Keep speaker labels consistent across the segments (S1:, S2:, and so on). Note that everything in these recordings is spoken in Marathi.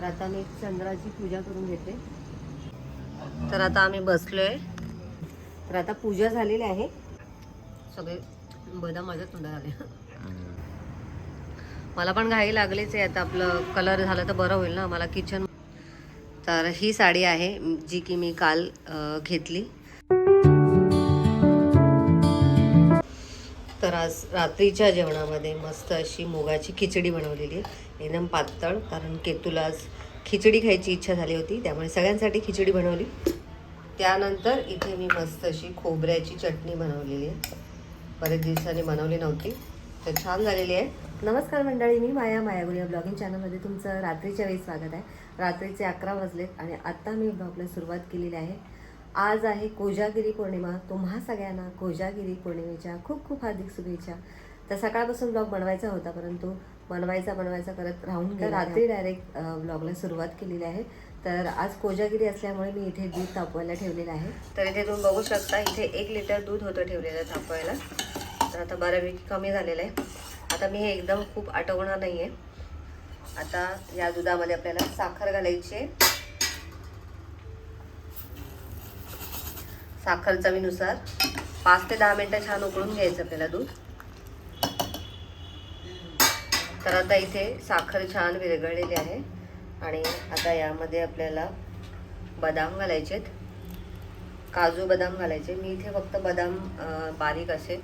S1: तर आता मी चंद्राची पूजा करून घेते. तर आता आम्ही बसलो आहे तर आता पूजा झालेली आहे. सगळे बदाम माझ्या तोंडात आले. मला पण घाई लागलीच आहे. आता आपलं कलर झालं तर बरं होईल ना. मला किचन तर ही साडी आहे जी की मी काल घेतली. तर आज रात्रीच्या जेवणामध्ये मस्त अशी मुगाची खिचडी बनवलेली आहे. एकदम पातळ कारण केतूला आज खिचडी खायची इच्छा झाली होती त्यामुळे सगळ्यांसाठी खिचडी बनवली. त्यानंतर इथे मी मस्त अशी खोबऱ्याची चटणी बनवलेली आहे. बरेच दिवसांनी बनवली नव्हती तर छान झालेली आहे. नमस्कार मंडळी मी माया मायागुरी या ब्लॉगिंग चॅनलमध्ये तुमचं रात्रीच्या वेळी स्वागत आहे. रात्रीचे अकरा वाजलेत आणि आत्ता मी ब्लॉगला सुरुवात केलेली आहे. आज आहे कोजागिरी पौर्णिमा. तुम्हा सगळ्यांना कोजागिरी पौर्णिमेच्या खूप खूप हार्दिक शुभेच्छा. तर सकाळपासून ब्लॉग बनवायचा होता परंतु बनवायचा बनवायचा करत राहून गेला. रात्री डायरेक्ट ब्लॉगला सुरुवात केलेली आहे. तर आज कोजागिरी असल्यामुळे मी इथे दूध तापवायला ठेवलेलं आहे. तर इथे तुम्ही बघू शकता इथे एक लिटर दूध होतं ठेवलेलं तापवायला. तर आता बऱ्यापैकी कमी झालेलं आहे. आता मी हे एकदम खूप आटवणार नाही आहे आता या दुधामध्ये आपल्याला साखर घालायची आहे. साखर चवीनुसार पाच ते दहा मिनटं छान उकळून घ्यायचं आपल्याला दूध. तर आता इथे साखर छान विरघळलेली आहे. आणि आता यामध्ये आपल्याला बदाम घालायचे काजू बदाम घालायचे. मी इथे फक्त बदाम बारीक असे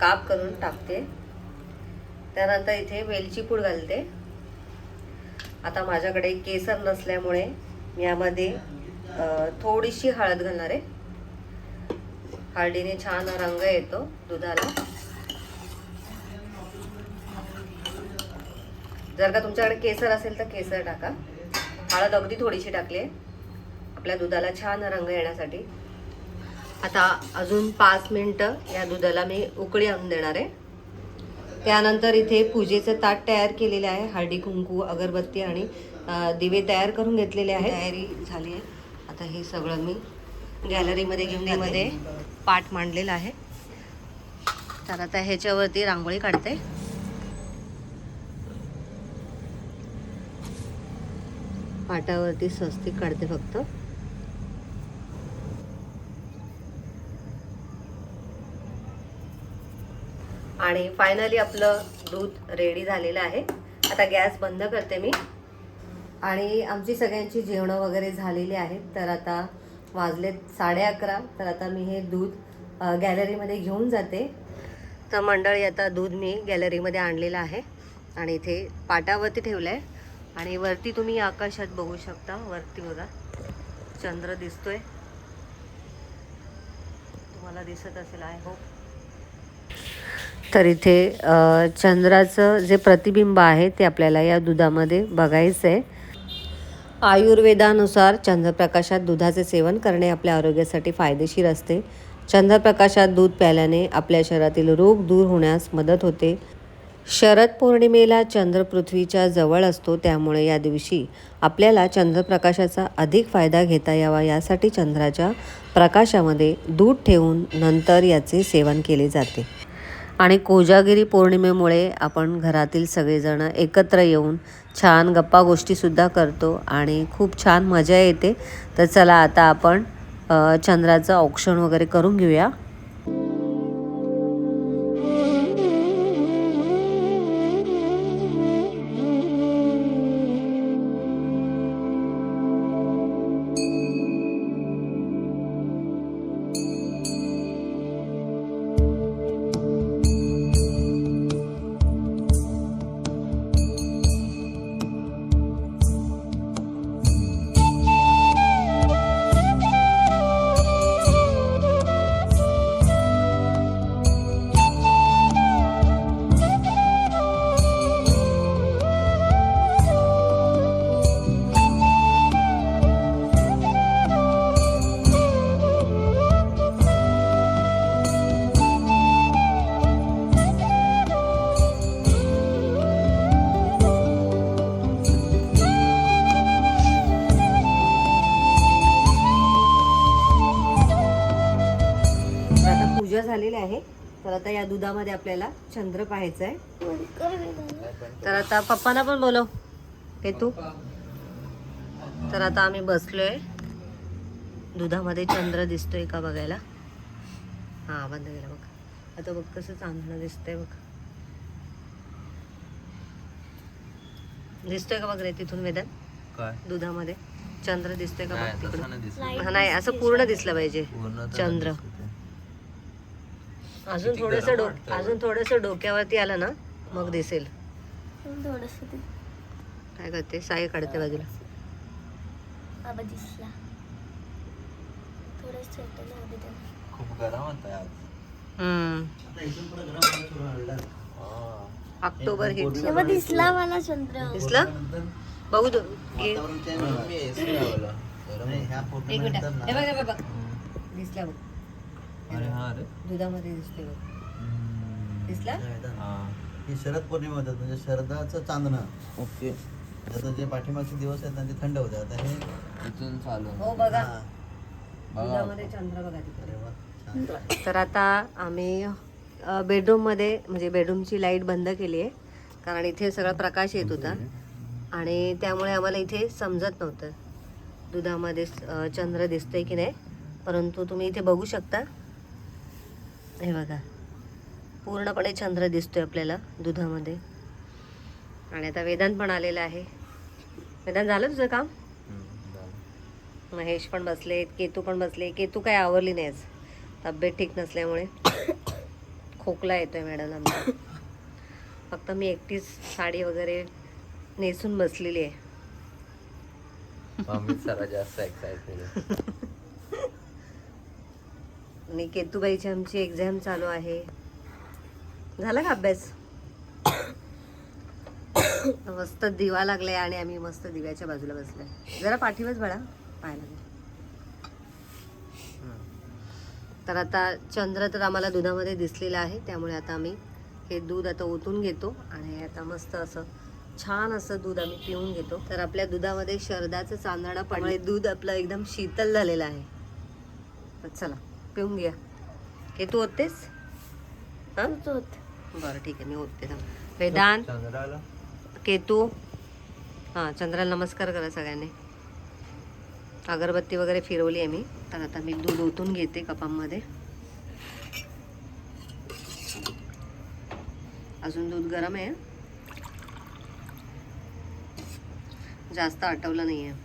S1: काप करून टाकते. त्यानंतर इथे वेलची पूड घालते. आता माझ्याकडे केसर नसल्यामुळे मी यामध्ये थोडीशी हळद घालणार आहे. हळदीने छान रंग येतो दुधाला. जर का तुमच्याकडे केसर असेल तर केसर टाका. हळद अगदी थोडीशी टाकली आहे. आपल्या दुधाला छान रंग येण्यासाठी. आता अजून पाच मिनटं या दुधाला मी उकळी आणून देणार आहे. त्यानंतर इथे पूजेचं ताट तयार केलेले आहे. हळदी कुंकू अगरबत्ती आणि दिवे तयार करून घेतलेले आहे तयारी झाली आहे. आता हे सगळं मी गॅलरीमध्ये घेऊन मध्ये पाठ मांडलेला आहे. तर आता ह्याच्यावरती रांगोळी काढते. पाटावरती स्वस्तिक काढते फक्त. आणि फायनली आपलं दूध रेडी झालेलं आहे. आता गॅस बंद करते मी. आणि आमची सगळ्यांची जेवणं वगैरे झालेली आहेत. तर आता वाजलेत साडे अकरा तर आता मी हे दूध गॅलरीमध्ये घेऊन जाते. तर मंडळी आता दूध मी गॅलरीमध्ये आणलेलं आहे आणि इथे पाटावरती ठेवलं आहे आणि वरती तुम्ही आकाशात बघू शकता वरती बघा चंद्र दिसतोय. तुम्हाला दिसत असेल आय होप तर इथे चंद्राचं जे प्रतिबिंब आहे ते आपल्याला या दुधामध्ये बघायचं आहे आयुर्वेदानुसार चंद्रप्रकाशात दुधाचे सेवन करणे आपल्या आरोग्यासाठी फायदेशीर असते. चंद्रप्रकाशात दूध प्यायल्याने आपल्या शरीरातील रोग दूर होण्यास मदत होते. शरद पौर्णिमेला चंद्र पृथ्वीच्या जवळ असतो त्यामुळे या दिवशी आपल्याला चंद्रप्रकाशाचा अधिक फायदा घेता यावा यासाठी चंद्राच्या प्रकाशामध्ये दूध ठेवून नंतर याचे सेवन केले जाते. आणि कोजागिरी पौर्णिमेमुळे आपण घरातील सगळेजणं एकत्र येऊन छान गप्पा गोष्टीसुद्धा करतो आणि खूप छान मजा येते. तर चला आता आपण चंद्राचं औक्षण वगैरे करून घेऊया. आता या दुधामध्ये आपल्याला चंद्र पाहायचं आहे तर आता पप्पांना पण बोलव. हे तू. तर आता आम्ही बसलोय. दुधामध्ये चंद्र दिसतोय का बघायला? हा बंद केला बघ. आता बघ कसं चांदणं दिसतंय बघ. दिसतोय का बघ रे तिथून वेदन?
S2: काय?
S1: दुधामध्ये. चंद्र दिसतोय का
S2: नाही
S1: बघ तिकडून?
S2: नाही
S1: हा, असं पूर्ण दिसलं पाहिजे. चंद्र. अजून थोडस डोक. अजून थोडस डोक्यावरती आलं ना मग दिसेल.
S3: थोडस
S1: काय करते? साई काढते बाजूला.
S3: बाबा दिसला थोडस सेटल होऊ दे त्याला.
S2: खूप गरम होत आज.
S1: हम्म.
S2: हा.
S1: ऑक्टोबर हिट
S3: तेव्हा दिसला मला चंद्र.
S1: दिसला? बघू दो. एक मिनिट. हे हे. दिसला बघ.
S2: अरे हा रे.
S1: दुधामध्ये दिसते बघ. दिसला?
S2: हा.
S4: ही शरद पौर्णिमा होतात म्हणजे शरदाचं चांदणं.
S2: ओके.
S4: आता जे पाठीमागचे दिवस आहेत ना ते थंड होते. आता हे
S2: इथून चालू.
S1: हो बघा.
S4: हा.
S2: बघा
S1: दुधामध्ये चंद्र बघा तिकडे.
S4: अरे वा छान.
S1: तर आता आम्ही बेडरूममध्ये म्हणजे बेडरूमची लाइट बंद केली आहे. कारण इथे सगळा प्रकाश येत होता. आणि त्यामुळे आम्हाला इथे समजत नव्हतं दुधामध्ये अ, चंद्र दिसतंय की नाही. परंतु तुम्ही इथे बघू शकता. हे बघा. पूर्णपणे चंद्र दिसतोय आपल्याला दुधामध्ये. आणि आता वेदांत पण आलेला आहे. वेदांत झालं तुझं काम. महेश पण बसले केतू पण बसले. केतू काय आवरली नाही आज. तब्येत ठीक नसल्यामुळे. खोकला येतोय मॅडम आमचा. फक्त मी एकटीच साडी वगैरे नेसून बसलेली आहे.
S2: जास्त एक्साइटेड आहे.
S1: आणि केतूबाईची आमची एक्झाम चालू आहे. झाला का अभ्यास? मस्त दिवा लागलाय आणि आम्ही मस्त दिव्याच्या बाजूला बसलोय. जरा पाठीवच बळा पाहायला तर आता चंद्र तर आम्हाला दुधामध्ये दिसलेला आहे त्यामुळे आता आम्ही हे दूध आता ओतून घेतो आणि आता मस्त असं छान असं दूध आम्ही पिऊन घेतो. तर आपल्या दुधामध्ये शरदाचं चांदणं पडले दूध आपलं एकदम शीतल झालेलं आहे. तर चला. पिऊन घ्या हे तू ओततेस? हां?
S3: होत
S1: बरं ठीक आहे मी थांब. वेदांत केतू. हां चंद्राला नमस्कार करा सगळ्यांनी. अगरबत्ती वगैरे फिरवली आहे मी. तर आता मी दूध ओतून घेते कपामध्ये. अजून दूध गरम आहे हं? जास्त आटवलं नाही आहे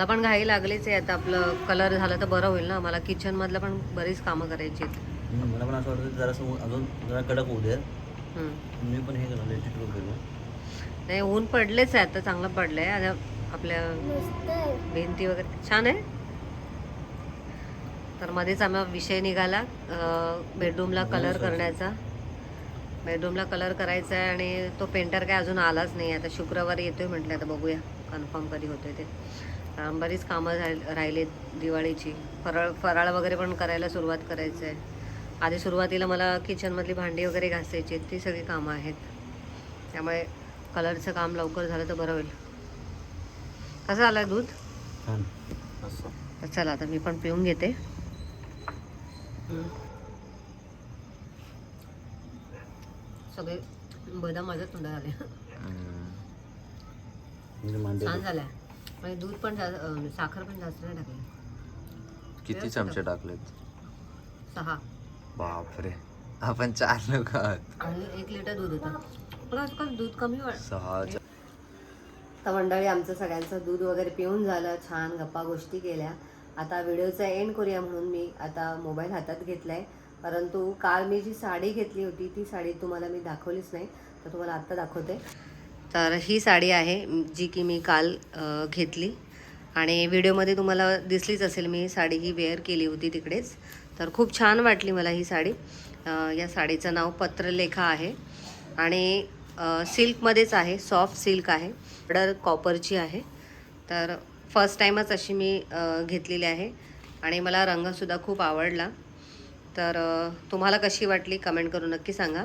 S1: मला पण घाई लागलीच आहे. आता आपलं कलर झालं तर बरं होईल ना. मला किचन मधलं पण बरीच कामं करायची आहेत.
S4: मला पण असं वाटतं जरासं अजून जरा कडक होऊ दे
S1: हम्म.
S4: मी पण हे
S1: नाही ऊन पडलेच आहे. आता चांगलं पडलंय. आता आपल्या भिंती वगैरे छान आहे. तर मध्येच आम्हा विषय निघाला. बेडरूमला कलर करण्याचा. बेडरूमला कलर करायचा आहे आणि तो पेंटर काय अजून आलाच नाही. आता शुक्रवारी येतोय म्हटलं आता बघूया. कन्फर्म कधी होतोय ते. कारण बरीच कामं राहिल- राहिलेत दिवाळीची. फराळ फराळ वगैरे पण करायला सुरुवात करायचं आहे. आधी सुरुवातीला मला किचनमधली भांडी वगैरे घासायची आहेत ती सगळी कामं आहेत. त्यामुळे कलरचं काम लवकर झालं तर बरं होईल. कसं आलं दूध? चला आता मी पण पिऊन घेते. सगळे बदाम माझ्या तोंडात आले.
S2: हम्म.
S4: म्हणजे
S1: छान झालंय. म्हणजे दूध पण जा- साखर पण जास्त नाही टाकली.
S2: किती चमचे टाकलेत?
S1: सहा.
S2: बापरे. आपण चार लोक आहात.
S1: आणि एक लिटर दूध होतं. मला आजकाल दूध कमी वाट
S2: सहा
S1: तर मंडळी आमचं सगळ्यांचं दूध वगैरे पिऊन झालं. छान गप्पा गोष्टी केल्या. आता व्हिडिओचा एंड करूया म्हणून मी. आता मोबाईल हातात घेतलाय. परंतु काल मी जी साडी घेतली होती ती साडी तुम्हाला मी दाखवलीच नाही. तर तुम्हाला आत्ता दाखवते. तर ही साडी आहे जी की मी काल घेतली. आणि व्हिडिओमध्ये तुम्हाला दिसलीच असेल मी साडी ही वेअर केली होती तिकडेच. तर खूप छान वाटली मला ही साडी. या साडीचं नाव पत्रलेखा आहे. आणि सिल्कमध्येच आहे सॉफ्ट सिल्क आहे. ऑर्डर कॉपरची आहे. तर फर्स्ट टाईमच अशी मी घेतलेली आहे. आणि मला रंगसुद्धा खूप आवडला. तर तुम्हाला कशी वाटली कमेंट करून नक्की सांगा.